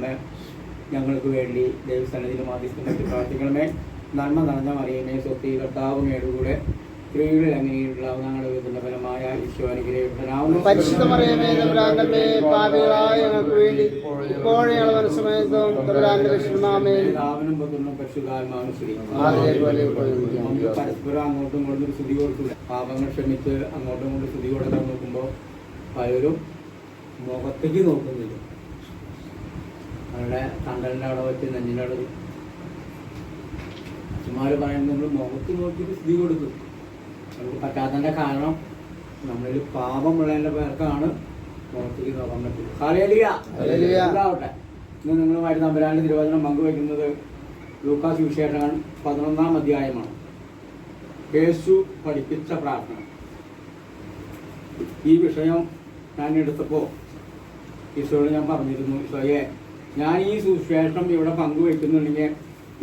അമ്മ ഞങ്ങൾക്ക് വേണ്ടി ദൈവസന്നിധിയിൽ മാധ്യസ്ഥമായിട്ട് പ്രാർത്ഥിക്കണമേ. നന്മ നടന്ന മറിയമേ സ്വത്തി കർത്താവ് മേടുകൂടെ സ്ത്രീകളിൽ അങ്ങനെയുള്ള ഞങ്ങളുടെ വീട്ടിന്റെ ഫലമായ ഈശോ തമ്പുരാന്റെ പാപികളായ ഞങ്ങൾക്ക് വേണ്ടി മനസ്സമയത്തും തമ്പുരാന്റെ പുത്രനും പരസ്പരം അങ്ങോട്ടും ഇങ്ങോട്ടും ഒരു സ്തുതി കൊടുക്കില്ല. പാപങ്ങൾ ക്ഷമിച്ച് അങ്ങോട്ടും ഇങ്ങോട്ടും സ്തുതി കൊടുക്കാൻ നോക്കുമ്പോൾ പലരും മുഖത്തേക്ക് നോക്കുന്നില്ല. അവരുടെ തണ്ടലിന്റെ അവിടെ വെച്ച് നെഞ്ഞിന്റെ അവിടെ അച്ഛന്മാർ പറയുന്നത് നമ്മൾ മുഖത്ത് നോക്കിയിട്ട് സ്ഥിതി കൊടുക്കും. നമുക്ക് പറ്റാത്തതിന്റെ കാരണം നമ്മളിൽ പാപമുള്ളതിന്റെ പേർക്കാണ് മുഖത്തേക്ക് നോക്കാൻ പറ്റുന്നത് ഇന്ന് നിങ്ങളുമായിട്ട് തമ്പുരാന്റെ തിരുവചനം പങ്കുവയ്ക്കുന്നത് ലൂക്കാസ് വിശേഷങ്ങൾ പതിനൊന്നാം അധ്യായമാണ്. യേശു പഠിപ്പിച്ച പ്രാർത്ഥന. ഈ വിഷയം ഞാൻ എടുത്തപ്പോൾ ഈശോയോട് ഞാൻ പറഞ്ഞിരുന്നു ഈശോയെ ഞാൻ ഈ സുശേഷം ഇവിടെ പങ്കുവയ്ക്കുന്നുണ്ടെങ്കിൽ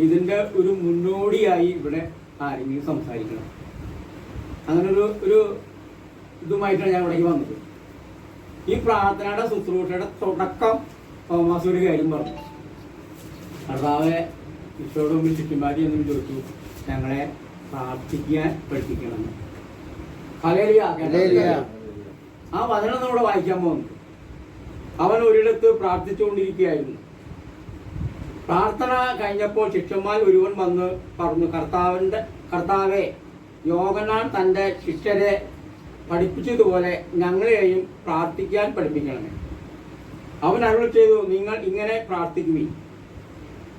ഇതിന്റെ ഒരു മുന്നോടിയായി ഇവിടെ ആരെങ്കിലും സംസാരിക്കണം. അങ്ങനെ ഒരു ഒരു ഇതുമായിട്ടാണ് ഞാൻ ഇവിടേക്ക് വന്നത്. ഈ പ്രാർത്ഥനയുടെ ശുശ്രൂഷയുടെ തുടക്കം തോമസ് ഒരു കാര്യം പറഞ്ഞു. കർത്താവെ ഈശോയുടെ മുമ്പിൽ ചുറ്റുമാരി എന്നും ചോദിച്ചു ഞങ്ങളെ പ്രാർത്ഥിക്കാൻ പഠിപ്പിക്കണം ഹല്ലേലൂയ. ഹല്ലേലൂയ. ആ വചനം നമ്മുടെ വായിക്കാൻ പോകുന്നു. അവൻ ഒരിടത്ത് പ്രാർത്ഥിച്ചുകൊണ്ടിരിക്കുകയായിരുന്നു. പ്രാർത്ഥന കഴിഞ്ഞപ്പോൾ ശിഷ്യന്മാർ ഒരുവൻ വന്ന് പറഞ്ഞു കർത്താവിന്റെ കർത്താവെ യോഗനാൻ തന്റെ ശിഷ്യരെ പഠിപ്പിച്ചതുപോലെ ഞങ്ങളെയും പ്രാർത്ഥിക്കാൻ പഠിപ്പിക്കണമേ. അവൻ അരുൾ ചെയ്തു നിങ്ങൾ ഇങ്ങനെ പ്രാർത്ഥിക്കുവി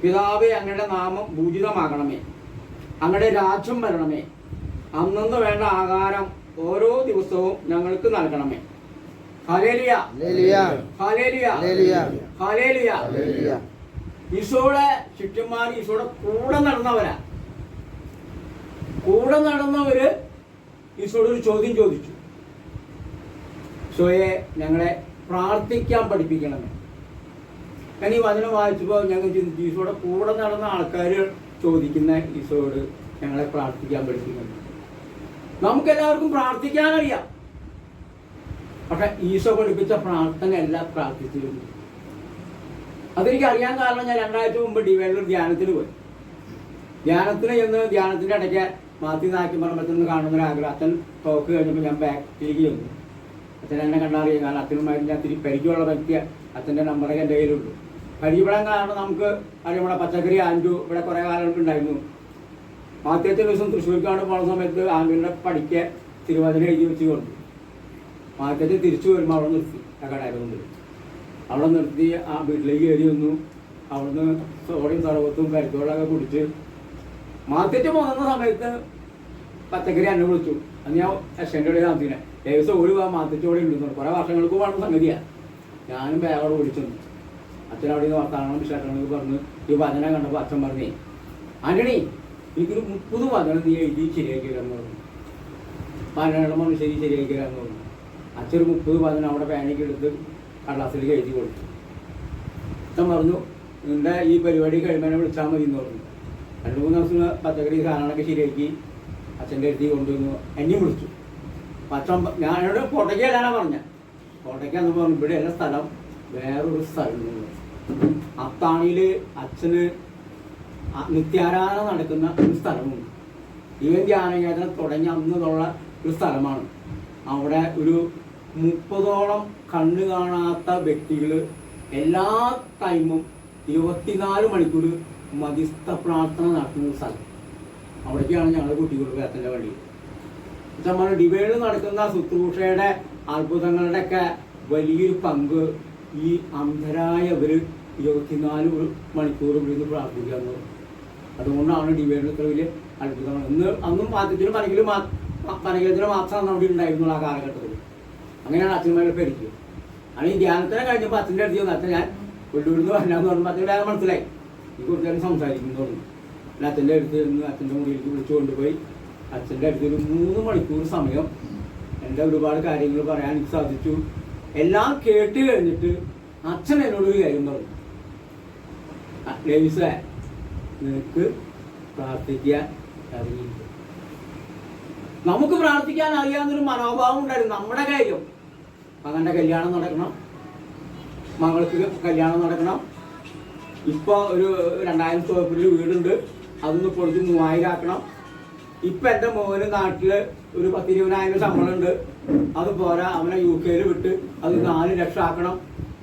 പിതാവെ അങ്ങയുടെ നാമം ഭൂജിതമാകണമേ അങ്ങയുടെ രാജ്യം വരണമേ. അന്നന്ന് വേണ്ട ആഹാരം ഓരോ ദിവസവും ഞങ്ങൾക്ക് നൽകണമേ. ഈശോയുടെ ശിഷ്യന്മാർ ഈശോടെ കൂടെ നടന്നവരാ. കൂടെ നടന്നവര് ഈശോടെ ഒരു ചോദ്യം ചോദിച്ചു. ഈശോയെ ഞങ്ങളെ പ്രാർത്ഥിക്കാൻ പഠിപ്പിക്കണമെന്ന്. ഞാൻ ഈ വചനം വായിച്ചപ്പോൾ ഞങ്ങൾ ചിന്തിച്ചു ഈശോയുടെ കൂടെ നടന്ന ആൾക്കാർ ചോദിക്കുന്ന ഈശോയോട് ഞങ്ങളെ പ്രാർത്ഥിക്കാൻ പഠിപ്പിക്കണം നമുക്കെല്ലാവർക്കും പ്രാർത്ഥിക്കാനറിയാം. പക്ഷെ ഈശോ പഠിപ്പിച്ച പ്രാർത്ഥന എല്ലാം പ്രാർത്ഥിച്ചിരുന്നു. അതെനിക്ക് അറിയാൻ കാരണം ഞാൻ രണ്ടാഴ്ച മുമ്പ് ഡിവൈഡർ ധ്യാനത്തിന് പോയി. ധ്യാനത്തിന് ചെന്ന് ധ്യാനത്തിന്റെ ഇടയ്ക്ക് മാറ്റി നാക്കി മർമ്മത്തിൽ നിന്ന് കാണുന്ന ഒരു ആഗ്രഹം. അച്ഛൻ ടോക്ക് കഴിഞ്ഞപ്പോൾ ഞാൻ ബാക്ക് തിരികെ ചെന്നു. അച്ഛൻ എന്നെ കണ്ടറിയാം കാരണം അച്ഛനുമായി ഞാൻ തിരി പരിചയമുള്ള വ്യക്തി അച്ഛന്റെ നമ്പറൊക്കെ എന്റെ കയ്യിലുണ്ട്. പരിചയപ്പെടാൻ കാരണം നമുക്ക് അറിയാം. ഇവിടെ പച്ചക്കറി ആൻഡു ഇവിടെ കുറേ കാലം ഉണ്ടായിരുന്നു. ആദ്യത്തെ ദിവസം തൃശ്ശൂർക്കാണ് പോകുന്ന സമയത്ത് ആൻഡുവിന്റെ പഠിക്ക് തിരുവചന എഴുതി വെച്ച് ആദ്യത്തെ തിരിച്ചു വരുമ്പോൾ അവിടെ നിർത്തി ആ മുമ്പിൽ. അവിടെ നിർത്തി ആ വീട്ടിലേക്ക് കയറി വന്നു. അവിടുന്ന് സോഡയും സർവത്തും കരിത്തോളൊക്കെ കുടിച്ച് മാർക്കറ്റ് പോകുന്ന സമയത്ത് പച്ചക്കറി എന്നെ വിളിച്ചു. അന്ന് ഞാൻ അച്ഛന്റെ കൂടെ താമസിക്കണേ ഏകദേശം ഒരു പോകാൻ മാർക്കറ്റോടെ ഉണ്ടെന്നു കുറേ വർഷങ്ങൾക്ക് വേണ്ട സംഗതിയാണ് ഞാനും ബാഗോടെ വിളിച്ചു അച്ഛൻ അവിടെ നിന്ന് വർത്താനം വിശേഷങ്ങളൊക്കെ പറഞ്ഞ് ഈ വചന കണ്ടപ്പോൾ അച്ഛൻ പറഞ്ഞേ ആന്റണി എനിക്കൊരു മുപ്പത് വചനം നീ എഴുതി ശരിയാക്കി തരാമെന്ന് പറഞ്ഞു. പതിനെണ്ണം മണി ശരി ശരിയാക്കി തരാമെന്ന് പറഞ്ഞു. അച്ഛൻ മുപ്പത് പതിന് അവിടെ പാനിക്ക് എടുത്ത് കടലാസിലേക്ക് എഴുതി കൊടുത്തു. അച്ഛൻ പറഞ്ഞു നിന്റെ ഈ പരിപാടി കഴിയുമ്പോൾ വിളിച്ചാൽ മതി എന്ന് പറഞ്ഞു. രണ്ട് മൂന്ന് ദിവസം പച്ചക്കറി സാധനങ്ങളൊക്കെ ശരിയാക്കി അച്ഛന്റെ അടുത്ത് കൊണ്ടുവന്നു. എന്നെയും വിളിച്ചു. അച്ഛൻ ഞാൻ എന്നോട് കോട്ടയ്ക്ക് ചെല്ലാനാണ് പറഞ്ഞത് കോട്ടയ്ക്കാന്ന് പറഞ്ഞു ഇവിടെ എല്ലാ സ്ഥലം വേറൊരു സ്ഥലം അത്താണിയിൽ അച്ഛന് നിത്യാരാധന നടക്കുന്ന ഒരു സ്ഥലമുണ്ട്. ഇവൻ ധ്യാനയാത്ര തുടങ്ങി അന്നുള്ള ഒരു സ്ഥലമാണ്. അവിടെ ഒരു മുപ്പതോളം കണ്ണു കാണാത്ത വ്യക്തികൾ എല്ലാ ടൈമും ഇരുപത്തിനാല് മണിക്കൂർ മധ്യസ്ഥ പ്രാർത്ഥന നടത്തുന്ന സ്ഥലം. അവിടേക്കാണ് ഞങ്ങൾ കുട്ടികൾ എത്തേണ്ട വഴി നമ്മൾ ഡിവൈഡ് നടക്കുന്ന ശുശ്രൂഷയുടെ അത്ഭുതങ്ങളുടെ ഒക്കെ വലിയൊരു പങ്ക് ഈ അന്ധരായവർ ഇരുപത്തിനാല് മണിക്കൂർ ഇവിടുന്ന് പ്രാർത്ഥിക്കുന്നത് അതുകൊണ്ടാണ് ഡിബേഡിൽ ഇത്ര വലിയ അത്ഭുതങ്ങൾ. ഇന്ന് അന്നും പാത്രത്തിനും പനകിലും മാത്രം മാത്രമാണ് അവിടെ ഉണ്ടായിരുന്നുള്ളൂ ആ കാലഘട്ടത്തിൽ. അങ്ങനെയാണ് അച്ഛന്മാരുടെ പരിചയം ആണ് ഈ ധ്യാനത്തിനെ കഴിഞ്ഞപ്പോൾ അച്ഛന്റെ അടുത്ത് വന്നു അച്ഛൻ ഞാൻ വെള്ളൂരിൽ നിന്ന് വരണമെന്ന് പറഞ്ഞപ്പോൾ അച്ഛന്റെ അത് മനസ്സിലായി. ഈ കുറച്ചേരം സംസാരിക്കുന്നു തോന്നുന്നു പിന്നെ അച്ഛന്റെ അടുത്ത് നിന്ന് അച്ഛന്റെ മുറിയിലേക്ക് വിളിച്ചു കൊണ്ടുപോയി. അച്ഛന്റെ അടുത്ത് ഒരു മൂന്ന് മണിക്കൂർ സമയം എന്റെ ഒരുപാട് കാര്യങ്ങൾ പറയാൻ എനിക്ക് സാധിച്ചു. എല്ലാം കേട്ട് കഴിഞ്ഞിട്ട് അച്ഛൻ എന്നോട് ഒരു കാര്യം പറഞ്ഞു. "ആ, ലേവിസേ നിനക്ക് പ്രാർത്ഥിക്കാൻ അറിയില്ല നമുക്ക് പ്രാർത്ഥിക്കാൻ അറിയാവുന്നൊരു മനോഭാവം ഉണ്ടായിരുന്നു. നമ്മുടെ കാര്യം. മകന്റെ കല്യാണം നടക്കണം. മകൾക്ക് കല്യാണം നടക്കണം. ഇപ്പൊ ഒരു രണ്ടായിരം സ്ക്വയർ വീടുണ്ട്. അതൊന്ന് പൊളിച്ച് മൂവായിരം ആക്കണം. ഇപ്പൊ എന്റെ മോന് നാട്ടിൽ ഒരു പത്തിരുപതിനായിരം ശമ്പളം ഉണ്ട് അത് പോരാ അവനെ യു കെയിൽ വിട്ട് അത് നാല് ലക്ഷം ആക്കണം.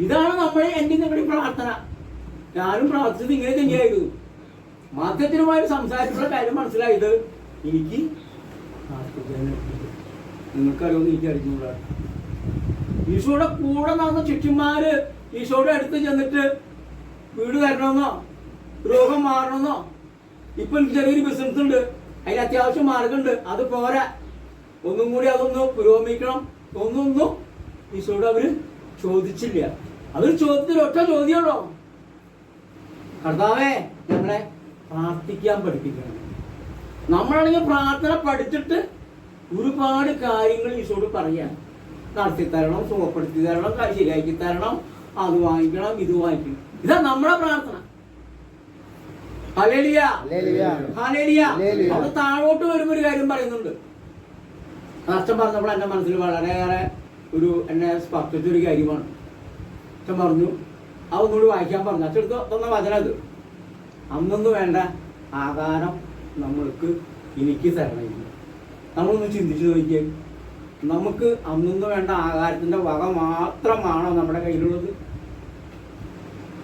ഇതാണ് നമ്മളെ എന്റെ നിങ്ങളുടെ പ്രാർത്ഥന. ഞാനും പ്രാർത്ഥിച്ചത് ഇങ്ങനെ തന്നെയായിരുന്നു. മാധ്യത്തിനുമായി സംസാരിച്ചുള്ള കാര്യം മനസ്സിലായത് എനിക്ക് നിങ്ങൾക്കറിയോ എനിക്ക് അറിഞ്ഞൂടാ ഈശോയുടെ കൂടെ നടന്ന ചുറ്റുമാര് ഈശോയുടെ അടുത്ത് ചെന്നിട്ട് വീട് തരണമെന്നോ രോഗം മാറണമെന്നോ ഇപ്പൊ എനിക്ക് ചെറിയൊരു ബിസിനസ് ഉണ്ട്. അതിന് അത്യാവശ്യം മാർഗമുണ്ട്. അത് പോരാ. ഒന്നും കൂടി അതൊന്ന് പുരോഗമിക്കണം. ഒന്നൊന്നും ഈശോയോട് അവർ ചോദിച്ചില്ല. അവർ ചോദിച്ചൊരു ഒറ്റ ചോദ്യമുള്ളോ കർത്താവേ ഞങ്ങളെ പ്രാർത്ഥിക്കാൻ പഠിപ്പിക്കണം. നമ്മളാണെങ്കിൽ പ്രാർത്ഥന പഠിച്ചിട്ട് ഒരുപാട് കാര്യങ്ങൾ ഈശോട് പറയാം. നടത്തി തരണം സുഖപ്പെടുത്തി തരണം ശരിയാക്കി തരണം അത് വാങ്ങിക്കണം ഇത് വാങ്ങിക്കണം. ഇതാ നമ്മുടെ പ്രാർത്ഥന. അവിടെ താഴോട്ട് വരുമ്പോ ഒരു കാര്യം പറയുന്നുണ്ട്. അച്ഛൻ പറഞ്ഞപ്പോൾ എന്റെ മനസ്സിൽ വളരെയേറെ ഒരു എന്നെ സ്പർശിച്ച ഒരു കാര്യമാണ്. അച്ഛൻ പറഞ്ഞു അതൊന്നുകൂടി വായിക്കാൻ പറഞ്ഞു. അച്ഛൻ എടുത്ത് തന്ന വചന അത്. അന്നൊന്നും വേണ്ട ആകാരം നമ്മൾക്ക് എനിക്ക് തരണമില്ല നമ്മളൊന്ന് ചിന്തിച്ചു നോക്കിയേ. നമുക്ക് അന്നും വേണ്ട ആഹാരത്തിന്റെ വക മാത്രമാണോ നമ്മുടെ കയ്യിലുള്ളത്?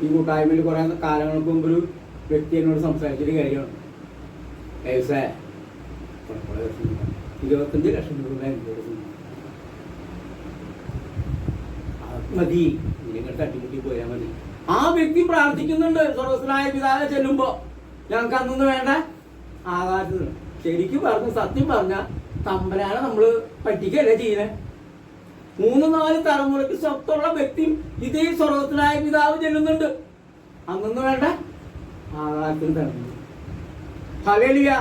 ഈ കൂട്ടായ്മയിൽ കുറെ കാലങ്ങൾക്ക് മുമ്പ് ഒരു വ്യക്തി എന്നോട് സംസാരിച്ചൊരു കാര്യമാണ്. ഇരുപത്തഞ്ച് ലക്ഷം രൂപ മതി. നിങ്ങൾ തട്ടിമുട്ടി പോയാൽ മതി. ആ വ്യക്തി പ്രാർത്ഥിക്കുന്നുണ്ട്. സ്വർഗസ്വനായ പിതാവിനെ ചെല്ലുമ്പോ. ഞങ്ങൾക്ക് അന്നൊന്നും വേണ്ട ആകാശത്തിന് ശരിക്കും പറഞ്ഞു സത്യം പറഞ്ഞ തമ്പരാനെ നമ്മൾ പറ്റിക്കല്ലേ ചെയ്യുന്നത് മൂന്ന് നാല് തലമുറയ്ക്ക് സ്വത്തുള്ള വ്യക്തി ഇതേ സ്വർഗത്തിനായ പിതാവ് ചെല്ലുന്നുണ്ട് അന്നൊന്നും വേണ്ട. ആകാശത്തിന് തരുന്നു ഹലേലിയ